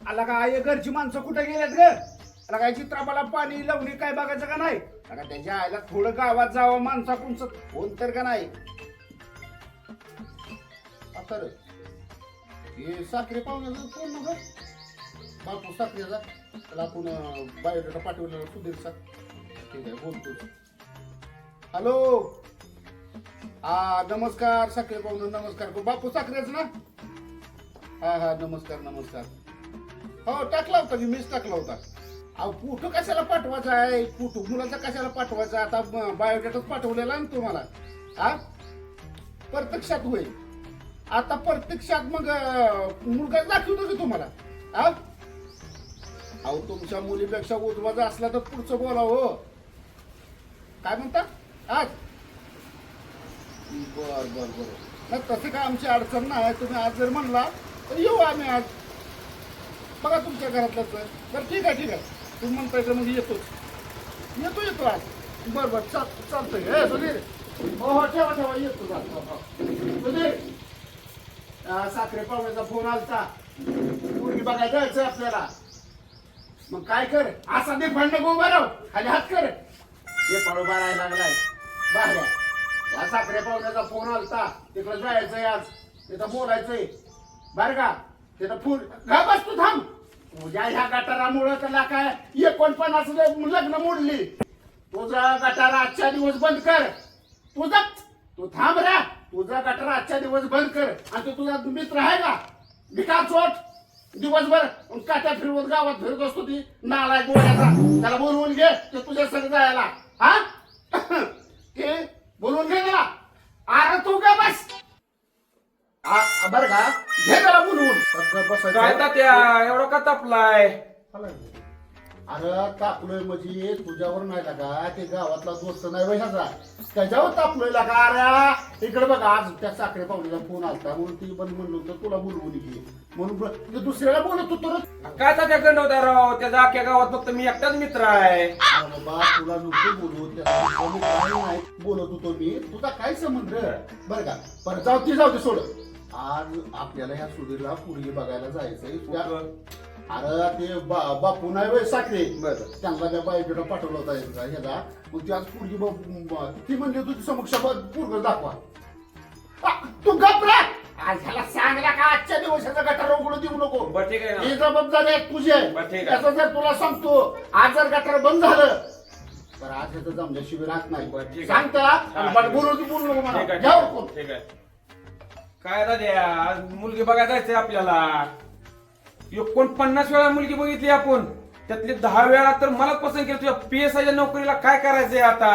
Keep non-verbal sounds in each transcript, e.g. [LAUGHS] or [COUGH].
आला का आई घरची माणसं कुठे गेल्यात ग? आला काय चित्रापाला पाणी लावणी काय बघायचं का नाही? आला त्याच्या आईला थोडं गावात जावं माणसा कोणचं कोण तर का नाही? आता रे. हे साखरे पाहुण्याचा फोन मग? बापू साखरेचा. त्याला आपण बायोडेटा पाठवलेला सुधीरचा. सर ठीक आहे बोलतो हॅलो? हा नमस्कार. साखरे पाहुणं नमस्कार. बापू साखरेच ना? हा हा नमस्कार नमस्कार. हो टाकला होता की मीच टाकला होता. अहो फोटो कशाला पाठवायचा आहे? फोटो मुलाचा कशाला पाठवायचा? आता बायोडेटाच पाठवलेला ना तुम्हाला. हा? प्रत्यक्षात होईल. आता प्रत्यक्षात मग मुलगा दाखवतो की तुम्हाला. हा? अहो तुमच्या मुलीपेक्षा उजवाचा असला तर पुढचं बोला हो. काय म्हणता? आज बर बर बर. नाही तसं काय आमची अडचण नाही. तुम्ही आज जर म्हणला तर येऊ आम्ही आज. बघा तुमच्या घरातलं बरं ठीक आहे ठीक आहे. तुम्ही म्हणताय तर मग येतोच येतो येतो आज. बरं बरं चाल चालतंय. हे सुधीर. हो हो ठेवा ठेवा येतो जा. हो, हो. सुधीर. अं, साखरे पाहुण्याचा फोन आलता. मुलगी बघायला जायचं आपल्याला. मग काय कर? असा दे फंड गो बरं खाली हात कर. हे पाळू बाळायला लागलाय. बाहेर. या साखरे पाहुण्याचा फोन आलता. तिकडे जायचंय आज. तिथं बोलायचंय. बरं का? तिथं फुल घा बस तू थांब. तुझ्या ह्या गटारामुळं त्याला काय एकोणपन्नास लग्न मोडली. तुझा गटार आजच्या दिवस बंद कर. तुझा तू थांब रा. तुझा गटार आजच्या दिवस बंद कर. आणि तू तुझा मित्र आहे का? भिकार चोट. दिवसभर काट्या फिरवत गावात फिरत असतो ती. नालाय गोळ्याचा त्याला बोलवून घे. ते तुझ्या संग जायला. हा? [LAUGHS] ते बोलवून घे त्याला. अरे तू का बस. बर बरं का? बसायचं. काय तात्या एवढा का तापलाय? अरे तापलोय म्हणजे तुझ्यावर नाही का ते गावातला दोस्त नाही ह्याचा. त्याच्यावर तापलोय का अरे इकडे बघा आज त्या साखरे पाहुण्याचा फोन आलता. म्हणून ती पण म्हणलं होतं तुला बोलवून घे. म्हणून ब- ते दुसऱ्याला बोलत होतो रे काय तात्या गंड होता राव त्याचा अख्ख्या गावात फक्त मी एकटाच मित्र आहे. अरे बाबा तुला नको बोलू त्या दुसऱ्याने काही नाही बोलत होतो मी. तुझा काय संबंध? रे बरं का. परत जाऊ ती जाऊ दे सोड. आज आपल्याला ह्या सुधीरला पुरगी बघायला जायचंय. त्या- अरे ते बा- बापू नाही वय साखरे बरं. त्यांना त्या बायोडेटा पाठवला होता एकदा ह्याला. मग ती आज पोरगी ब- ती म्हणली तुझी समक्ष पूर्ण दाखवा. आ, तू गपरा आज ह्याला सांगला का आजच्या दिवसाचा गटार उघडू देऊ नको. बरं ठीक आहे ही ना जबाबदारी आहे तुझी आहे. बरं, ठीक आहे. त्याचं जर तुला सांगतो आज जर गटार बंद झालं तर आज ह्याचं जमल्याशिवाय राहत नाही. बरं, ठीक आहे. सांग त्याला हा, आणि बरं, ठीक आहे. बोलू नको ठीक मला घ्या उरकून. ठीक आहे. काय दाद्या आज मुलगी बघायला जायचंय आपल्याला. एकोणपन्नास वेळा मुलगी बघितली आपण? त्यातली दहा वेळा तर मला पसंत केलं. तुझ्या पी एस आयच्या नोकरीला काय करायचंय आता?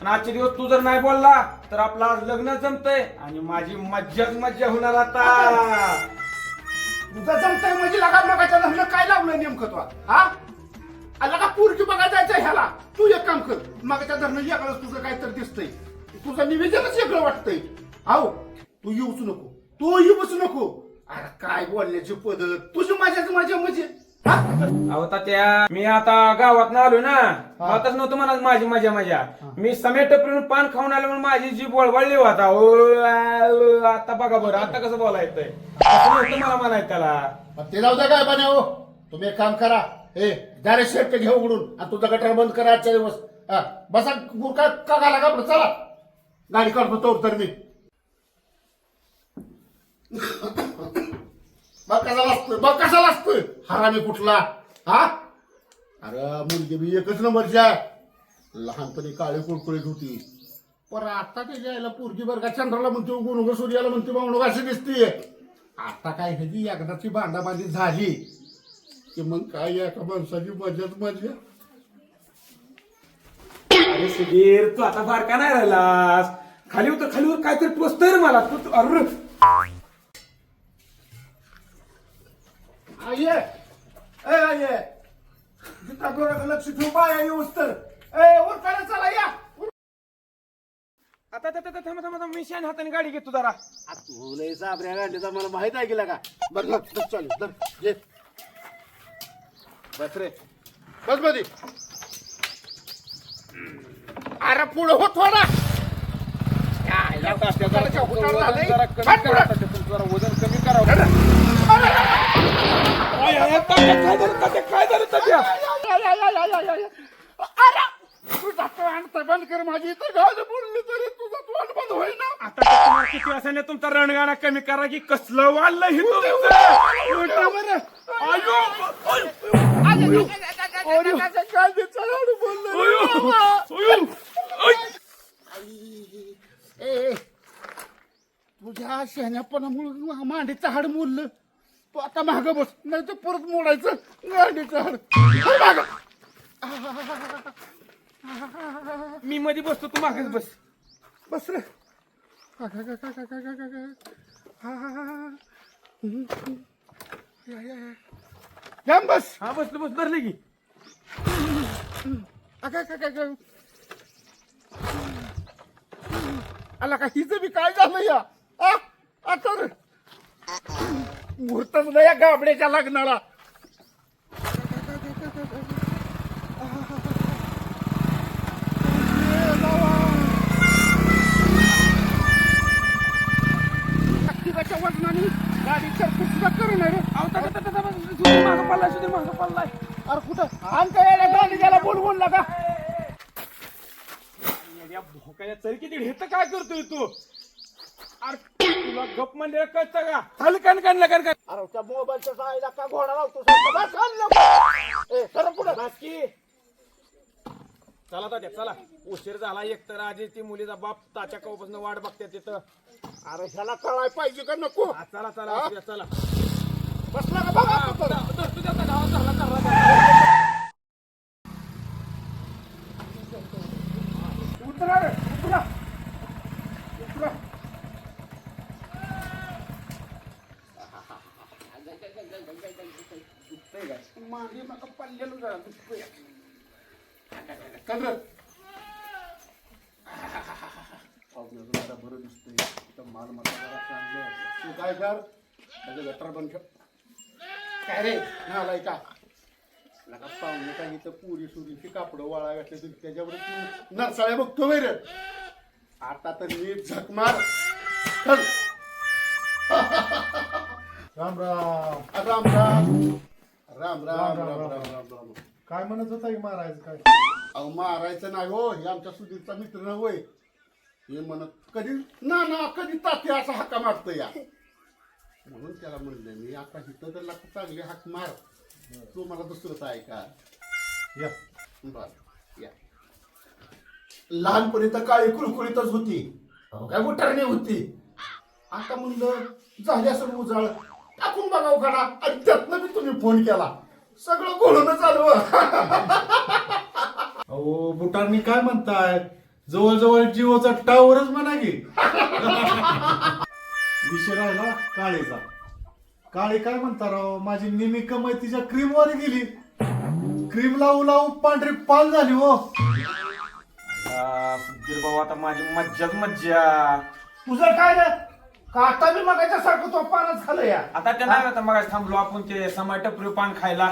आणि आजचे दिवस तू जर नाही बोलला तर आपला आज लग्न जमतंय आणि माझी मज्जाच मज्जा होणार आता. तुझं जमतंय म्हणजे लगा मगाच्या धरणं काय लावलं नेमकं तो हा? लगा का पोरगी बघायला जायचं ह्याला. तू एक काम कर. मगाच्या धरणं एकाच तुझं काय तर दिसतंय. तुझं निवेदनच वेगळं वाटतंय. आहो तू येऊच नको. तू येऊच नको. अरे काय बोलण्याची पद्धत? तुझी माझ्याच माझ्या म्हणजे. हा? अहो तात्या मी आता गावात आलो ना. आताच नव्हतं मला माझी मजा मजा मी समेट पिऊन पान खाऊन आलो म्हणून माझी जी वळवळली हो आता. ओ, आ, ओ, आता बघा बरं आता कसं बोलायचंय असं नव्हतं मला म्हणायचं त्याला. मग ते जाऊ द्या काय बने हो. तुम्ही एक काम करा. ए दारे शेट घे उघडून. आणि तुझा गटार बंद करा आजच्या दिवस. हा, बसा गुरका का घाला का चला. गाडी काढतो तोड तर मी. मग कसा लागतोय मग कसा लागतोय हरामी कुठला? हा? अरे मुलगी बी एकच नंबरची आहे. लहानपणी काळी कुळकुळीत होती. पण आता ते यायला पोरगी बरं का चंद्राला म्हणते गुणग सूर्याला म्हणते बावणुग अशी दिसते आता काय ह्याची एकदाची बांधाबांधी झाली की मग काय एका माणसाची मजाच मजा अरे सुधीर तू आता बारका नाही राहिलास. खाली उतर खाली उतर. काहीतरी टोचतंय रे मला. तू- अरे. लक्ष ठेवू बाया येऊस तर ए उरकायला चला या आता आता- आता थांबा थांबा थांबा. मी शान हाताने गाडी घेतो जरा. आ, तू लय साबऱ्या गाडीचा मला माहीत आहे गेला का? बरं चालू घे बस रे. बसमध्ये अरे पुढे हो थोडा. जरा जरा हट तात्या, तुमचं जरा वजन कमी करा काय झालं तात्या काय झालं तात्या अरे तुझा तोंड बंद कर माझी इथं गाड बोलली तरी तुझा तोंड बंद होईना आता तुम्हाला किती असाने तुमचा रणगाणा कमी करा की कसलं वाढलं हे तुमचं उलटा आयो अरे, गाडीचं लाडू बोललं रे आयो ए, तुझ्या शेण्यापणामुळे मांडीचं हाड मोडलं. तू आता माग बस नाही तर परत मोडायचं गाडीचं हाड मागं. मी मध्ये बसतो तू मागेच बस बस रे का, का, का, का, का, का, का, का, का. हा, हा, हा, हा. हम्म, हम्म. या, या, बस हा बसलो बस धरले की का. आला का हिचं बी काय झालं या आ, आता रे मुहूर्तच नाही या गाबड्याच्या लग्नाला. वजनाने गाडी सरकूट सुद्धा करू अरे कुठं? आमच्या त्याला बोलवून लागा भोकाया तरी किती काय करतोय तू? गप म्हणजे कळतं का हल कण कण लगन कर अरे त्या मोबाईलच्या जायला का घोडा लावतो सारखा? बस, आण लवकर. ए, सरक पुढं. बाकी चला तात्या चला. उशीर झाला एक तर आधी ती मुलीचा बाप ताच्या कवपासून वाट बघते तिथं. अरे ह्याला कळाय पाहिजे का नको? हा, चला चला? उशिरा, चला. बसला का बघा हा, आता. तर- तर तुझ्या आता गावात चालला चालला उतरा रे उतरा उतरा मागे नका पडलेलं जरा दुखतोय. कलर जरा बरं दिसतंय. इथं माल मसाला जरा चांगलं तू काय कर? त्याचं गटर बंद ठेव. काय रे? नालाय का? लगा पाहुणे काय पुरी सुरीची कापडं वाळा घातले तरी त्याच्यावर तू नरसाळ्या बघतो रे? आता तर नीट झक मार चल. राम राम. राम राम. राम राम राम राम राम राम काय म्हणत होता की महाराज काय? अहो मारायचं नाही हो. हे आमच्या सुधीरचा मित्र न होय. हे म्हणत कधी ना ना कधी तात्या असा हाका मारतो या. म्हणून त्याला म्हणलं मी आता इथं तर लागतं चांगली हाक मार. तू मला दुसरंच आहे का या. बर या. लहानपणी तर काळी कुळकुळीतच होती. अहो, काय उठारणी होती. आता म्हणलं झाली असं उजाळ. टाकून बघा उखाडा आणि त्यातनं मी तुम्ही फोन केला. सगळं घोळूनच आलो अहो बुटांनी काय म्हणताय? जवळजवळ जिओचा टावरच म्हणा की. विषय राहिला काळेचा. काळे काय म्हणता राव? माझी निमी कमाई तिच्या क्रीम वर गेली. क्रीम लावू लावू पांढरी पाल झाली हो. सुधीर भाऊ आता माझी मज्जाच मज्जा. तुझं काय रे? का आता मी मगाच्या सारखं तो पानच खाल्लं या? आता त्या नाही आता मग थांबलो आपण ते समाय टपरी पान खायला.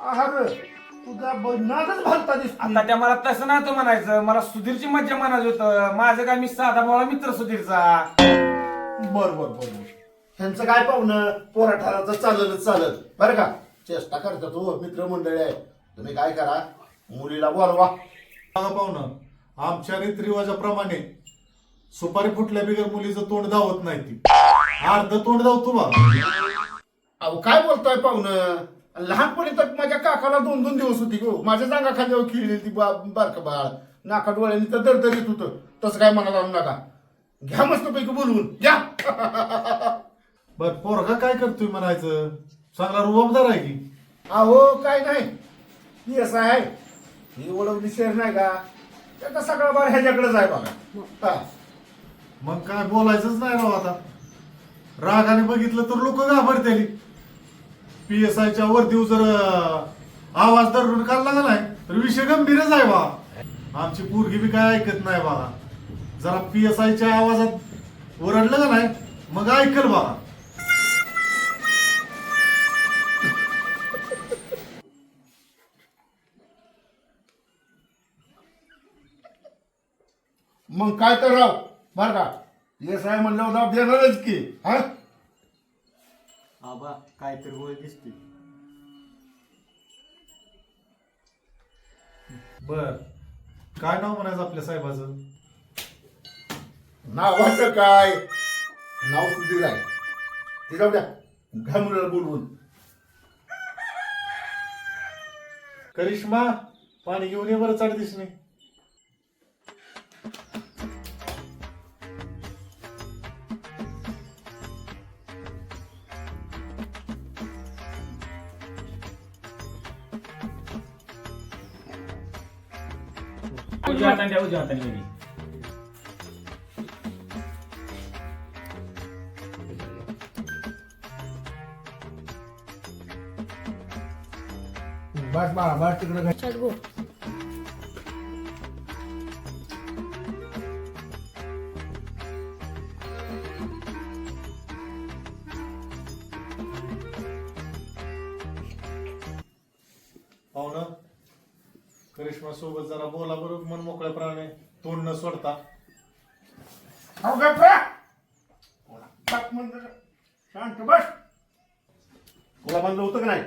आहार तुझा नादच भलता दिसतो आता त्या मला तसं नव्हतं म्हणायचं. मला सुधीरची मज्जा म्हणायचं होतं. माझं काय मी साधा भावा मित्र सुधीरचा. बर बर बर बर. ह्यांचं काय पाहुणं? पोराठाराचं चालतच चालत बरं का? चेष्टा करतात हो मित्रमंडळी आहे तुम्ही काय करा? मुलीला बोलवा. बघा पाहुणं आमच्या रीतरिवाजाप्रमाणे सुपारी फुटल्या बिगर मुलीचं तोंड दावत नाही ती. अर्ध तोंड दावतो बा अहो काय बोलतोय पाहुणं? लहानपणी तर माझ्या काकाला दोन दोन दिवस होती गो. माझ्या जागा खांद्यावर खेळली ती बा बारक बाळ. नाका डोळ्यांनी तर दरदरीत होतं. तसं काय म्हणाला नका. घ्या मस्तपैकी बोलवून. घ्या. [LAUGHS] बर पोरगा काय करतोय म्हणायचं? चांगला रुबाबदार आहे की? अहो काय नाही. ही असं आहे. ही ओळखली शेर नाही का? त्याचा सगळा बार ह्याच्याकडेच आहे बघा. हा. मग काय बोलायचंच नाही राव आता. रागाने बघितलं तर लोक घाबरतेली. पी एस आयच्या वरती जर आवाज दरडून काढला का नाही तर विषय गंभीरच आहे बा. आमची पोरगी बी काय ऐकत नाही बा. जरा पी एस आयच्या आवाजात ओरडलं का नाही मग ऐकल बा. मग काय तर राव. बर का? येस आहे म्हणल्यावर दाब देणारच की हा? बाबा काहीतरी होय दिसते बर. काय नाव म्हणायचं आपल्या साहेबाचं? नावाचं काय? नाव सुधीर आहे ते जाऊ द्या. मुलाला बोलवून करिश्मा पाणी घेऊन ये बरं चढ दिसणे हाताने द्या, उजव्या हाताने गेली. बस बाळा बस तिकडे पाहुणं बस म्हणलं का? शांत बस. तुला म्हणलं होतं का नाही?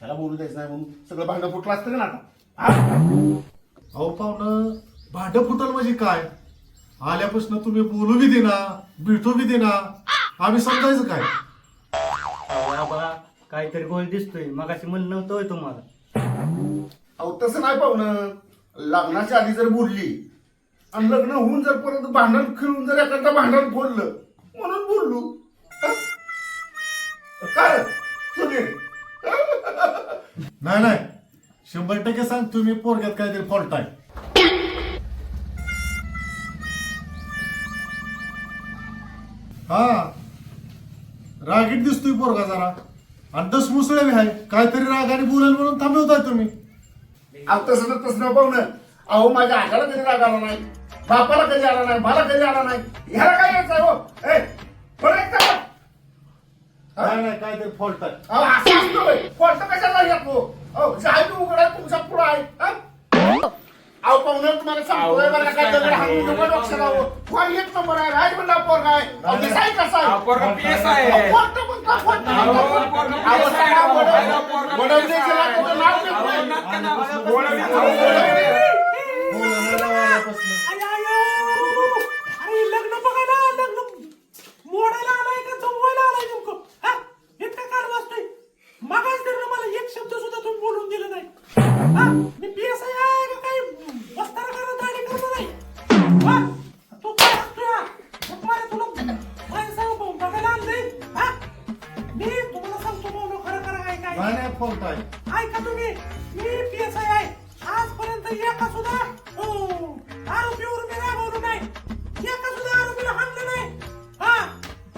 त्याला बोलू द्यायचं नाही म्हणून सगळं भांडं फुटलं असतं का ना आता? अहो पाहुणं भांड फुटल म्हणजे काय? आल्यापासून तुम्ही बोलू बी देना भेटू बी देना. आम्ही समजायचं काय? बाबा काहीतरी गोल दिसतोय. मगाशी म्हणलं नव्हतं होय तुम्हाला. अहो तसं नाही पाहुणं. लग्नाच्या आधी जर बोलली आणि लग्न होऊन जर परत भांडण खेळून जर एखादा भांडण बोललं म्हणून बोललो? काय? सुनील. नाही नाही. शंभर टक्के सांग तुम्ही पोरग्यात काहीतरी फॉल्ट आहे. हा. रागीट दिसतोय पोरगा जरा. आणि दस मुसळे आहे काहीतरी रागाने बोलेल म्हणून थांबवताय तुम्ही. अहो तसं तर तसं न पाहुणं अहो माझ्या आगाला कधी राग आला नाही? बापाला कधी आला नाही मला कधी आला नाही? ह्याला काय यायचं आहे हो? ए बरं एक तर नाही नाही काहीतरी फॉल्ट आहे. अहो असं असतं होय. कोणतं कशाला येतो अहो जाय उघड तुमचा पुढं आहे. हा? अहो पाहुणं तुम्हाला सांगतोय मला काय दगड हाणून नका डोक्यात लावू. कोण एक नंबर आहे? राज म्हणला पोरगा आहे. अहो दिसाय हा, कसा आहे? पोरगा PS आहे. अहो, कोणतं पण का अहो. पोरगा अहो, PS आहे. अहो, पोरगा त्याचं नाव अहो, घेतोय. तुम्ही मी पीएसआय आहे. आजपर्यंत एका सुद्धा हो, आरोपीवर मी रागवलो नाही. एका सुद्धा आरोपीला हाणलं नाही. हा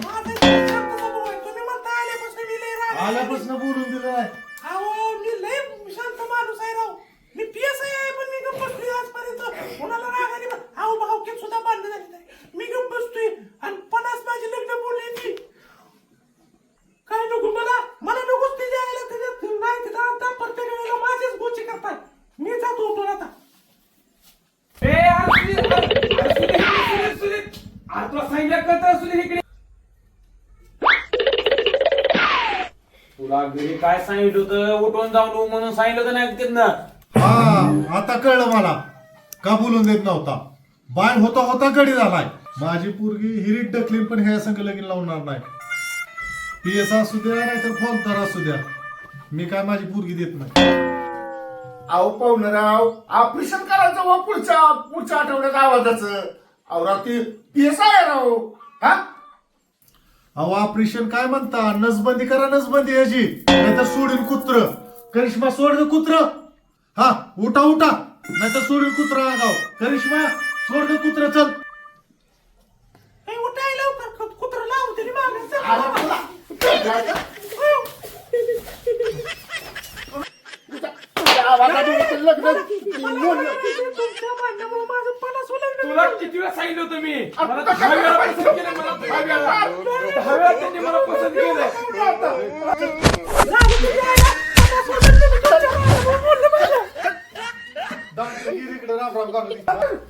माझा एक शांत स्वभाव आहे. तुम्ही म्हणता आल्यापासून मी लय राग. आल्यापासून बोलून दिलं अहो मी लय शांत माणूस आहे राव. मी पीएसआय आहे पण मी गप्प बसलोय आजपर्यंत. कोणाला राग आणि अहो भावकीत सुद्धा बांधणं झाली नाही मी गप्प बसतोय आणि पन्नास माझी लग्न बोलली ती. काय नको मला? मला नकोच ते. तुला घरी काय सांगितलं होतं? उठून जाऊन म्हणून सांगितलं होतं नाही तिथनं. हा आता कळलं मला. का बोलून देत नव्हता? बाय होता होता गडी झालाय. माझी पोरगी हिरीट डकलीन पण ह्या संघ लगीन लावणार नाही. पी एस असू द्या नाहीतर फौजदार असू द्या. मी काय माझी पोरगी देत नाही. अहो पाहुणराव ऑपरेशन करायचं व पुढच्या पुढच्या आठवड्यात आवाजाचं. अहो राव ती पीएस आहे राव. हा? अहो ऑपरेशन काय म्हणता? नसबंदी करा नसबंदी याची. नाहीतर सोडून कुत्र. करिश्मा सोड ग कुत्र. हा उठा उठा. नाहीतर सोडून कुत्र गाव करिश्मा सोड ग कुत्र चल. ए, उठाय लवकर. कुत्र लावते रे मागे. इथं लग्न मोडलं. तुमच्या भांडणामुळे माझं पन्नास लग्न तुला किती वेळा सांगितलं होतं मी. मला दहा वेळा पसंत केलं मला दहा वेळा दहा वेळा त्यांनी मला पसंत केलं. इकडे राम राम